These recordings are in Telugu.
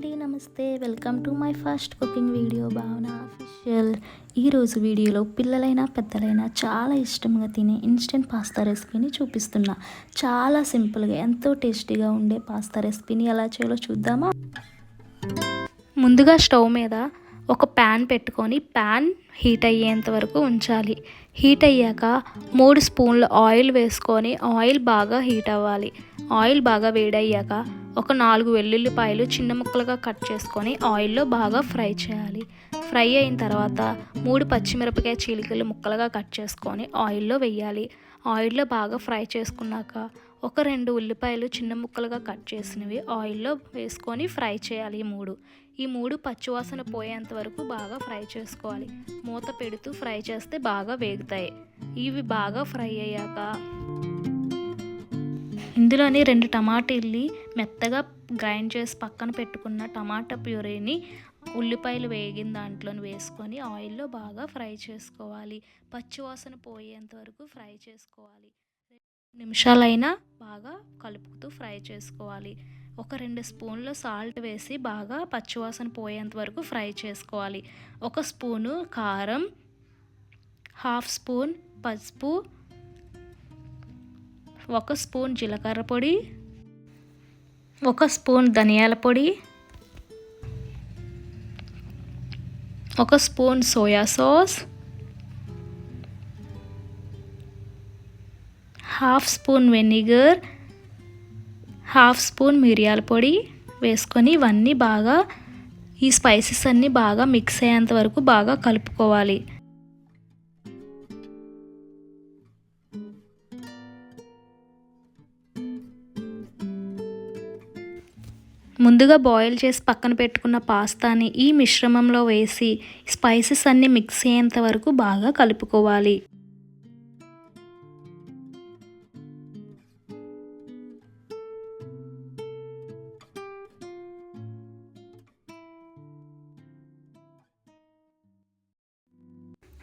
అండి నమస్తే. Welcome to my first cooking video Bhavana official. ఈరోజు వీడియోలో పిల్లలైనా పెద్దలైనా చాలా ఇష్టంగా తినే ఇన్స్టెంట్ పాస్తా రెసిపీని చూపిస్తున్నా. చాలా సింపుల్గా ఎంతో టేస్టీగా ఉండే పాస్తా రెసిపీని ఎలా చేయాలో చూద్దామా? ముందుగా స్టవ్ మీద ఒక ప్యాన్ పెట్టుకొని ప్యాన్ హీట్ అయ్యేంత వరకు ఉంచాలి. హీట్ అయ్యాక మూడు స్పూన్ల ఆయిల్ వేసుకొని ఆయిల్ బాగా హీట్ అవ్వాలి. ఆయిల్ బాగా వేడయ్యాక ఒక నాలుగు వెల్లుల్లిపాయలు చిన్న ముక్కలుగా కట్ చేసుకొని ఆయిల్లో బాగా ఫ్రై చేయాలి. ఫ్రై అయిన తర్వాత మూడు పచ్చిమిరపకాయ చీలికలు ముక్కలుగా కట్ చేసుకొని ఆయిల్లో వేయాలి. ఆయిల్లో బాగా ఫ్రై చేసుకున్నాక ఒక రెండు ఉల్లిపాయలు చిన్న ముక్కలుగా కట్ చేసినవి ఆయిల్లో వేసుకొని ఫ్రై చేయాలి ఈ మూడు. ఈ మూడు పచ్చివాసన పోయేంత వరకు బాగా ఫ్రై చేసుకోవాలి. మూత పెడుతూ ఫ్రై చేస్తే బాగా వేగుతాయి. ఇవి బాగా ఫ్రై అయ్యాక ఇందులోని రెండు టమాటీల్ని మెత్తగా గ్రైండ్ చేసి పక్కన పెట్టుకున్న టమాటా ప్యూరీని ఉల్లిపాయలు వేగిన దాంట్లో వేసుకొని ఆయిల్లో బాగా ఫ్రై చేసుకోవాలి. పచ్చివాసన పోయేంత వరకు ఫ్రై చేసుకోవాలి. నిమిషాలైనా బాగా కలుపుతూ ఫ్రై చేసుకోవాలి. ఒక రెండు స్పూన్లు సాల్ట్ వేసి బాగా పచ్చివాసన పోయేంత వరకు ఫ్రై చేసుకోవాలి. ఒక స్పూను కారం హాఫ్ స్పూన్ పసుపు ఒక స్పూన్ జీలకర్ర పొడి ఒక స్పూన్ ధనియాల పొడి ఒక spoon soya sauce half spoon vinegar half spoon మిరియాల పొడి వేసుకొని ఇవన్నీ బాగా ఈ స్పైసెస్ అన్నీ బాగా మిక్స్ అయ్యేంత వరకు బాగా కలుపుకోవాలి. ముందుగా బాయిల్ చేసి పక్కన పెట్టుకున్న పాస్తాని ఈ మిశ్రమంలో వేసి స్పైసెస్ అన్నీ మిక్స్ అయ్యేంత వరకు బాగా కలుపుకోవాలి.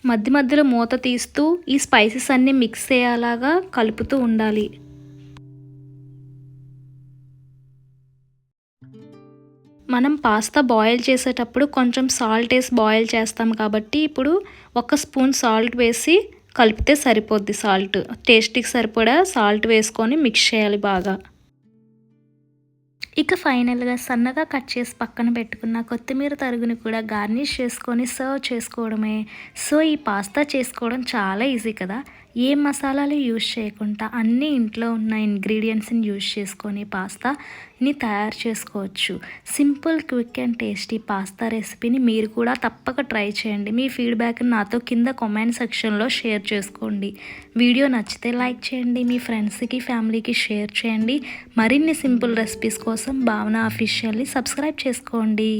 మధ్య మధ్యలో మూత తీస్తూ ఈ స్పైసెస్ అన్నీ మిక్స్ అయ్యేలాగా కలుపుతూ ఉండాలి. మనం పాస్తా బాయిల్ చేసేటప్పుడు కొంచెం సాల్ట్ వేసి బాయిల్ చేస్తాం కాబట్టి ఇప్పుడు ఒక స్పూన్ సాల్ట్ వేసి కలిపితే సరిపోద్ది సాల్ట్. టేస్ట్కి సరిపడా సాల్ట్ వేసుకొని మిక్స్ చేయాలి బాగా. ఇక ఫైనల్గా సన్నగా కట్ చేసి పక్కన పెట్టుకున్న కొత్తిమీర తరుగుని కూడా గార్నిష్ చేసుకొని సర్వ్ చేసుకోవడమే. సో ఈ పాస్తా చేసుకోవడం చాలా ఈజీ కదా. ఏ మసాలాలు యూజ్ చేయకుండా అన్ని ఇంట్లో ఉన్న ఇంగ్రీడియంట్స్ని యూజ్ చేసుకొని పాస్తా ని తయారు చేసుకోవచ్చు. Simple quick and tasty pasta రెసిపీని మీరు కూడా తప్పక ట్రై చేయండి. మీ ఫీడ్బ్యాక్ని నాతో కింద కామెంట్ సెక్షన్లో షేర్ చేసుకోండి. వీడియో నచ్చితే లైక్ చేయండి. మీ ఫ్రెండ్స్కి ఫ్యామిలీకి షేర్ చేయండి. మరిన్ని సింపుల్ రెసిపీస్ కోసం భావన అఫీషియల్ని సబ్స్క్రైబ్ చేసుకోండి.